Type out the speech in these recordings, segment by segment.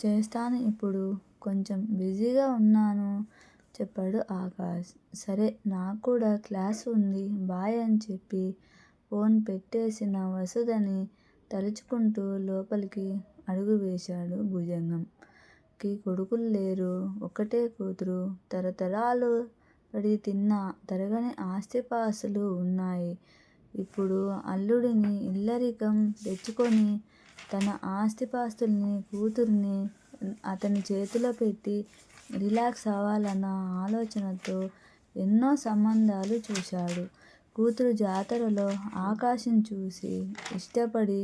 చేస్తాను ఇప్పుడు కొంచెం బిజీగా ఉన్నాను చెప్పాడు ఆకాష్. సరే నాకు కూడా క్లాస్ ఉంది బాయ్ అని చెప్పి ఫోన్ పెట్టేసిన వసుధని తలుచుకుంటూ లోపలికి అడుగు వేశాడు భుజంగం. కి కొడుకులు లేరు. ఒకటే కూతురు. తరతరాలు పడి తిన్న తరగని ఆస్తిపాస్తులు ఉన్నాయి ఇప్పుడు అల్లుడిని ఇల్లరికం తెచ్చుకొని తన ఆస్తిపాస్తుల్ని కూతుర్ని అతని చేతిలో పెట్టి రిలాక్స్ అవ్వాలన్న ఆలోచనతో ఎన్నో సంబంధాలు చూశాడు. కూతురు జాతరలో ఆకాశం చూసి ఇష్టపడి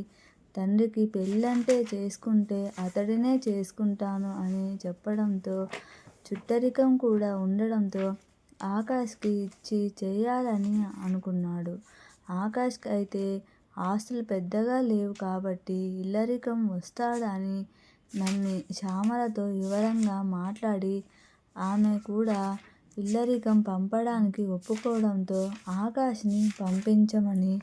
తండ్రికి పెళ్ళంటే చేసుకుంటే అతడినే చేసుకుంటాను అని చెప్పడంతో చుట్టరికం కూడా ఉండడంతో ఆకాష్కి ఇచ్చి చేయాలని అనుకున్నాడు. ఆకాష్కి అయితే ఆస్తులు పెద్దగా లేవు కాబట్టి ఇల్లరికం వస్తాడని నమ్మి శ్యామలతో వివరంగా మాట్లాడి ఆమె కూడా ఇల్లరికం పంపడానికి ఒప్పుకోవడంతో ఆకాశ్ని పంపించమని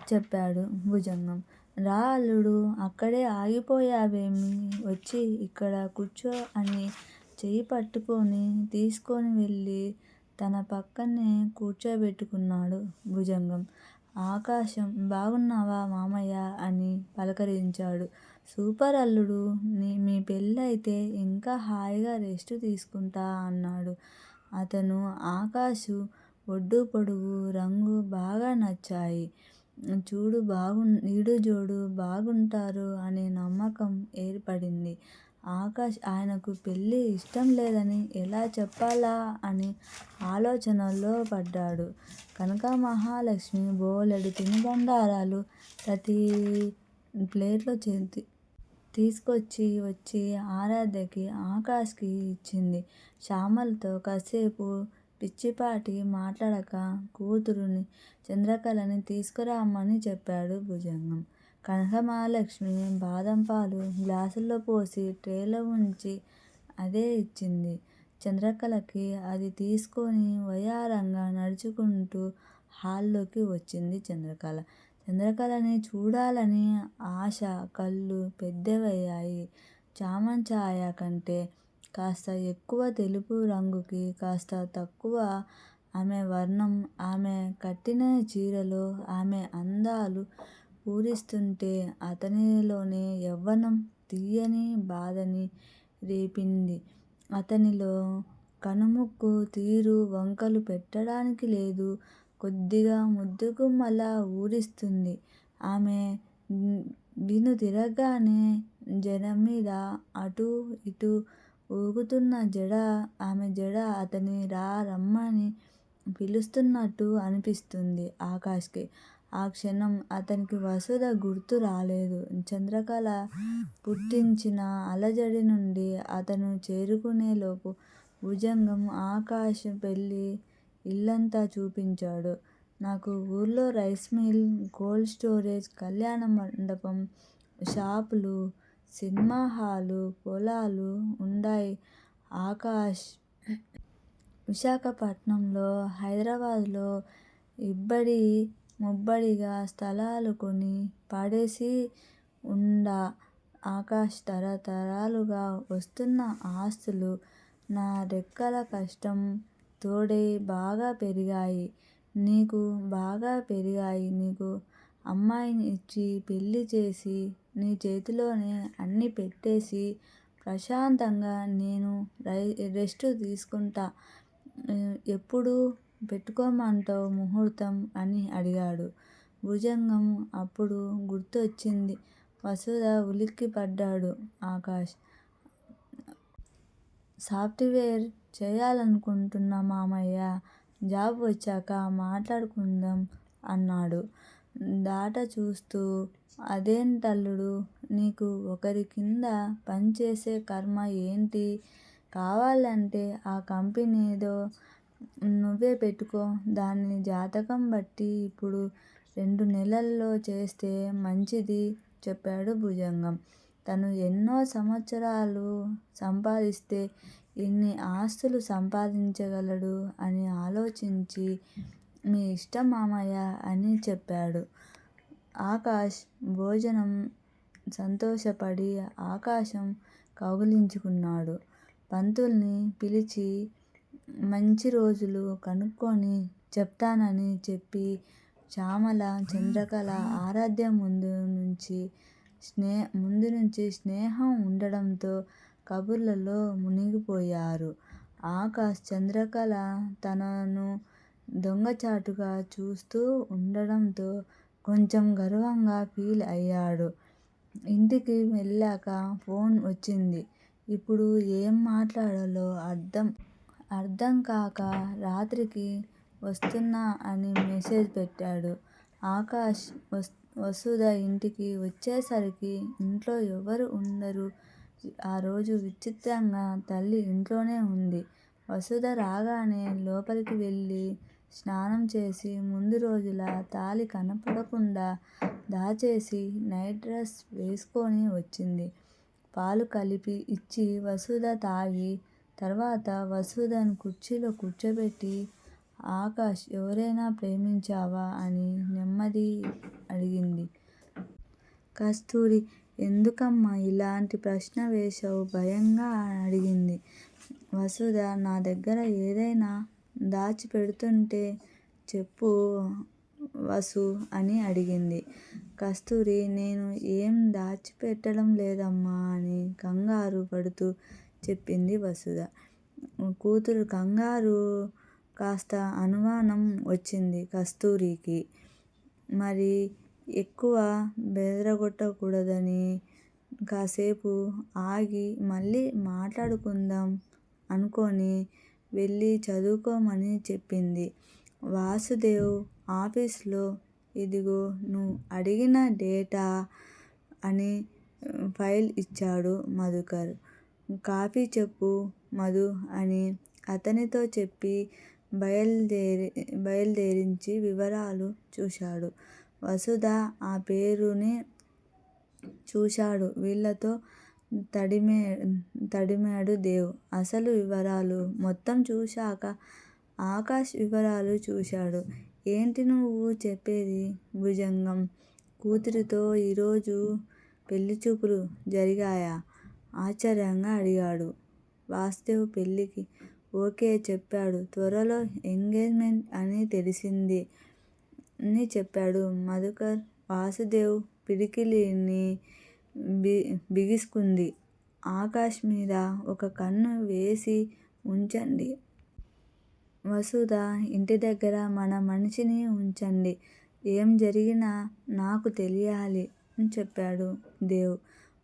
చెప్పాడు భుజంగం. రా అల్లుడూ అక్కడే ఆగిపోయావేమి? వచ్చి ఇక్కడ కూర్చో అని చెయ్యి పట్టుకొని తీసుకొని వెళ్ళి తన పక్కనే కూర్చోబెట్టుకున్నాడు భుజంగం. ఆకాశం బాగున్నావా మామయ్య అని పలకరించాడు. సూపర్ అల్లుడూ మీ పెళ్ళైతే ఇంకా హాయిగా రెస్ట్ తీసుకుంటా అన్నాడు అతను. ఆకాశు ఒడ్డు పొడుగు రంగు బాగా నచ్చాయి. ఈడు జోడు బాగుంటారు అనే నమ్మకం ఏర్పడింది. ఆకాష్ ఆయనకు పెళ్ళి ఇష్టం లేదని ఎలా చెప్పాలా అని ఆలోచనల్లో పడ్డాడు. కనకమహాలక్ష్మి బోలెడు తినుబండారాలు ప్రతి ప్లేట్లో తీసుకొచ్చి వచ్చి ఆరాధ్యకి, ఆకాష్కి ఇచ్చింది. శ్యామలతో కాసేపు పిచ్చిపాటి మాట్లాడక కూతురుని చంద్రకళని తీసుకురామ్మని చెప్పాడు భుజంగం. కనకమహాలక్ష్మి బాదంపాలు గ్లాసుల్లో పోసి ట్రేలో ఉంచి అదే ఇచ్చింది చంద్రకళకి. అది తీసుకొని వయారంగా నడుచుకుంటూ హాల్లోకి వచ్చింది చంద్రకళ. చంద్రకళని చూడాలని ఆశ కళ్ళు పెద్దవయ్యాయి. చామంచాయ కంటే కాస్త ఎక్కువ తెలుపు రంగుకి కాస్త తక్కువ ఆమె వర్ణం. ఆమె కట్టిన చీరలో ఆమె అందాలు పూరిస్తుంటే అతనిలోని యవ్వనం తీయని బాధని రేపింది. అతనిలో కనుముక్కు తీరు వంకలు పెట్టడానికి లేదు. కొద్దిగా ముద్దుగుమ్మలా ఊరిస్తుంది. ఆమె వెనుతిరగగానే జడమీద అటూ ఇటూ ఊగుతున్న జడ ఆమె జడ అతన్ని రా రమ్మని పిలుస్తున్నట్టు అనిపిస్తుంది ఆకాష్కి. ఆ క్షణం అతనికి వసుధ గుర్తు రాలేదు. చంద్రకళ పుట్టించిన అలజడి నుండి అతను తేరుకునేలోపు భుజంగం ఆకాష్ పెళ్ళి ఇల్లంతా చూపించాడు. నాకు ఊర్లో రైస్ మిల్, కోల్డ్ స్టోరేజ్, కళ్యాణమండపం, షాపులు, సినిమా హాలు పొలాలు వుండాయి ఆకాష్. విశాఖపట్నంలో, హైదరాబాద్లో ఇబ్బడి ముబ్బడిగా స్థలాలు కొని పడేసి ఉండా. ఆకాష్ తరతరాలుగా వస్తున్న ఆస్తులు నా రెక్కల కష్టం తోడై బాగా పెరిగాయి. నీకు బాగా పెరిగాయి. నీకు అమ్మాయిని ఇచ్చి పెళ్ళి చేసి నీ చేతిలోనే అన్నీ పెట్టేసి ప్రశాంతంగా నేను రెస్టు తీసుకుంటా. ఎప్పుడు పెట్టుకోమంటావు ముహూర్తం అని అడిగాడు భుజంగం. అప్పుడు గుర్తొచ్చింది వసుధ ఉలిక్కిపడ్డాడు ఆకాష్. సాఫ్ట్వేర్ చేయాలనుకుంటున్నా మామయ్య. జాబ్ వచ్చాక మాట్లాడుకుందాం అన్నాడు దాట చూస్తూ. అదేంటల్లుడూ నీకు ఒకరి కింద పనిచేసే కర్మ ఏంటి? కావాలంటే ఆ కంపెనీదో నువ్వే పెట్టుకో. దాని జాతకం బట్టి ఇప్పుడు రెండు నెలల్లో చేస్తే మంచిది చెప్పాడు భుజంగం. తను ఎన్నో సంవత్సరాలు సంపాదిస్తే ఎన్ని ఆస్తులు సంపాదించగలడు అని ఆలోచించి మీ ఇష్టం మామయ్య అని చెప్పాడు ఆకాష్. భోజనం సంతోషపడి ఆకాశం కౌగిలించుకున్నాడు. పంతుల్ని పిలిచి మంచి రోజులు కనుక్కొని చెప్తానని చెప్పి శ్యామల, చంద్రకళ, ఆరాధ్య ముందు నుంచి స్నేహ ముందు నుంచి స్నేహం ఉండడంతో కబుర్లలో మునిగిపోయారు. ఆకాష్, చంద్రకళ తనను దొంగచాటుగా చూస్తూ ఉండడంతో కొంచెం గర్వంగా ఫీల్ అయ్యాడు. ఇంటికి వెళ్ళాక ఫోన్ వచ్చింది. ఇప్పుడు ఏం మాట్లాడాలో అర్థం అర్థంకాక రాత్రికి వస్తున్నా అని మెసేజ్ పెట్టాడు. ఆకాష్, వసుధ ఇంటికి వచ్చేసరికి ఇంట్లో ఎవరు ఉండరు. ఆ రోజు విచిత్రంగా తల్లి ఇంట్లోనే ఉంది. వసుధ రాగానే లోపలికి వెళ్ళి స్నానం చేసి ముందు రోజుల తాళి కనపడకుండా దాచేసి నైట్ డ్రెస్ వేసుకొని వచ్చింది. పాలు కలిపి ఇచ్చి వసుధ తాగి, తర్వాత వసుధను కుర్చీలో కూర్చోబెట్టి ఆకాష్, ఎవరైనా ప్రేమించావా అని నెమ్మది అడిగింది. కస్తూరి ఎందుకమ్మా ఇలాంటి ప్రశ్న వేశావు భయంగా అడిగింది. వసుధ నా దగ్గర ఏదైనా దాచిపెడుతుంటే చెప్పు వసు అని అడిగింది. కస్తూరి నేను ఏం దాచిపెట్టడం లేదమ్మా అని కంగారు పడుతూ చెప్పింది వసుధ. కూతురు కంగారు కాస్త అనుమానం వచ్చింది కస్తూరికి. మరి ఎక్కువ బెదరగొట్టకూడదని కాసేపు ఆగి మళ్ళీ మాట్లాడుకుందాం అనుకొని వెళ్ళి చదువుకోమని చెప్పింది. వాసుదేవ్ ఆఫీస్లో ఇదిగో నువ్వు అడిగిన డేటా అని ఫైల్ ఇచ్చాడు మధుకర్. కాఫీ చెప్పు మధు అని అతనితో చెప్పి బయలుదేరి బయలుదేరించి వివరాలు చూశాడు. వసుధ ఆ పేరుని చూశాడు. వీళ్ళతో తడిమే తడిమాడు దేవ్. అసలు వివరాలు మొత్తం చూశాక ఆకాష్ వివరాలు చూశాడు. ఏంటి నువ్వు చెప్పేది భుజంగం కూతురితో ఈరోజు పెళ్ళిచూపులు జరిగాయా? ఆశ్చర్యంగా అడిగాడు. వాసుదేవ్ పెళ్ళికి ఓకే చెప్పాడు. త్వరలో ఎంగేజ్మెంట్ అని తెలిసింది అని చెప్పాడు మధుకర్. వాసుదేవ్ పిడికిలిని బిగుసుకుంది. ఆకాష్ మీద ఒక కన్ను వేసి ఉంచండి. వసుధ ఇంటిదగ్గర మన మనిషిని ఉంచండి. ఏం జరిగినా నాకు తెలియాలి అని చెప్పాడు దేవ్.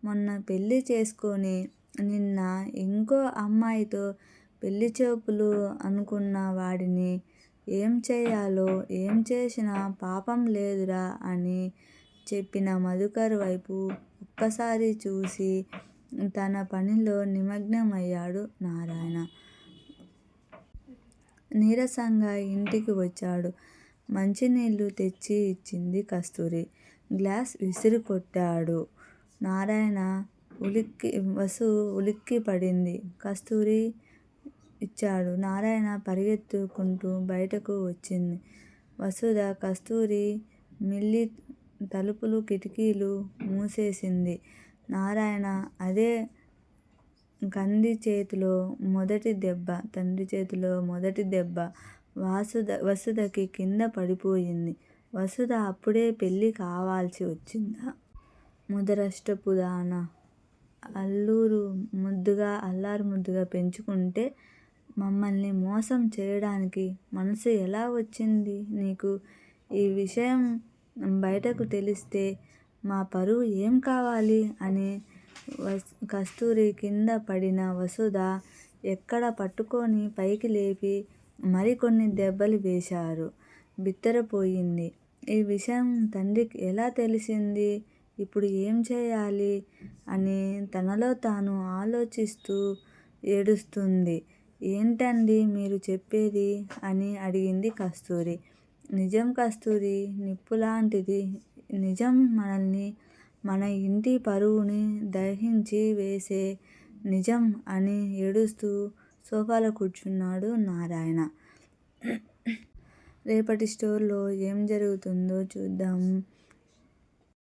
మొన్న పెళ్ళి చేసుకొని నిన్న ఇంకో అమ్మాయితో పెళ్ళిచూపులు అనుకున్న వాడిని ఏం చేయాలో ఏం చేసినా పాపం లేదురా అని చెప్పిన మధుకర్ వైపు ఒక్కసారి చూసి తన పనిలో నిమగ్నమయ్యాడు నారాయణ. నీరసంగా ఇంటికి వచ్చాడు. మంచినీళ్ళు తెచ్చి ఇచ్చింది కస్తూరి. గ్లాస్ విసిరి కొట్టాడు నారాయణ. ఉలిక్కి వసు ఉలిక్కి పడింది కస్తూరి ఇచ్చాడు. నారాయణ పరిగెత్తుకుంటూ బయటకు వచ్చింది. వసుధ కస్తూరి మిల్లి తలుపులు కిటికీలు మూసేసింది. నారాయణ అదే గంధి చేతిలో మొదటి దెబ్బ తండ్రి చేతిలో మొదటి దెబ్బ వాసుద వసుధకి కింద పడిపోయింది. వసుధ అప్పుడే పెళ్ళి కావాల్సి వచ్చిందా? ముదరష్టపురాణ అల్లూరు ముద్దుగా అల్లారు ముద్దుగా పెంచుకుంటే మమ్మల్ని మోసం చేయడానికి మనసు ఎలా వచ్చింది నీకు? ఈ విషయం బయటకు తెలిస్తే మా పరువు ఏం కావాలి? అని కస్తూరి కింద పడిన వసుధ ఎక్కడ పట్టుకొని పైకి లేపి మరికొన్ని దెబ్బలు వేశారు. బిత్తరపోయింది. ఈ విషయం తండ్రికి ఎలా తెలిసింది? ఇప్పుడు ఏం చేయాలి అని తనలో తాను ఆలోచిస్తూ ఏడుస్తుంది ఏంటండీ మీరు చెప్పేది? అని అడిగింది కస్తూరి. నిజం కస్తూరి నిప్పులాంటిది నిజం మనల్ని, మన ఇంటి పరువుని దహించి వేసే నిజం అని ఏడుస్తూ సోఫాలో కూర్చున్నాడు నారాయణ. రేపటి స్టోర్లో ఏం జరుగుతుందో చూద్దాం.